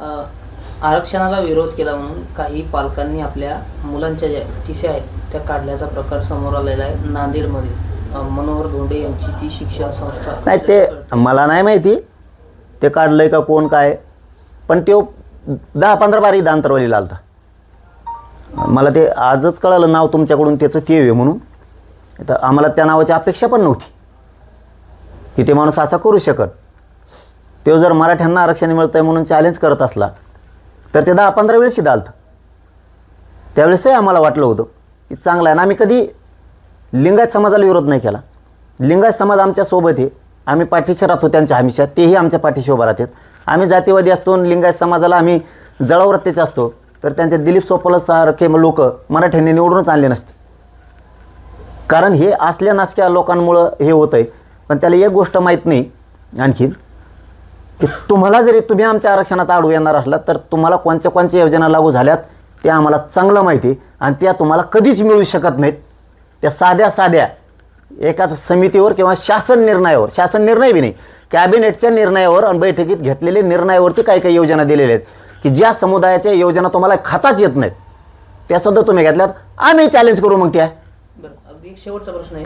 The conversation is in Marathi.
आरक्षणाला विरोध केला म्हणून काही पालकांनी आपल्या मुलांच्या ज्या टिस्या आहेत त्या काढल्याचा प्रकार समोर आलेला आहे नांदेडमध्ये. मनोहर धोंडे यांची ती शिक्षण संस्था नाही ते मला नाही माहिती. ते काढलंय का कोण काय? पण तो दहा पंधरा बारी दांतरवालीला आलता मला ते आजच कळालं नाव तुमच्याकडून त्याचं ते आहे म्हणून. तर आम्हाला त्या नावाची अपेक्षा पण नव्हती. की ते माणूस असा करू शकत. तो जर मराठ्यांना आरक्षण मिळतंय म्हणून चॅलेंज करत असला तर ते दहा पंधरा वेळेस आलतं त्यावेळेसही आम्हाला वाटलं होतं की चांगलं आहे. ना आम्ही कधी लिंगायत समाजाला विरोध नाही केला. लिंगायत समाज आमच्यासोबत आहे. आम्ही पाठीशी राहतो त्यांच्या हमेशा. तेही आमच्या पाठीशी उभा राहतात. आम्ही जातीवादी असतो आणि लिंगायत समाजाला आम्ही जळावरतीच असतो. तर त्यांचे दिलीप सोपल सारखे लोक मराठ्यांनी निवडूनच आणले नसते. कारण हे असल्या नासक्या लोकांमुळं हे होतं आहे पण त्याला एक गोष्ट माहीत नाही आणखीन. की तुम्हाला जरी तुम्ही आमच्या आरक्षणात आडू येणार असलात तर तुम्हाला कोणत्या कोणत्या योजना लागू झाल्यात त्या आम्हाला चांगलं माहिती आहे. आणि त्या तुम्हाला कधीच मिळू शकत नाहीत. त्या साध्या साध्या एका समितीवर किंवा शासन निर्णयावर शासन निर्णय बी नाही कॅबिनेटच्या निर्णयावर आणि बैठकीत घेतलेले निर्णयावरती काही काही योजना दिलेल्या आहेत. की ज्या समुदायाच्या योजना तुम्हाला खाताच येत नाहीत. त्यासुद्धा तुम्ही घेतल्यात. आम्ही चॅलेंज करू मग त्या. बरं अगदी शेवटचा प्रश्न आहे.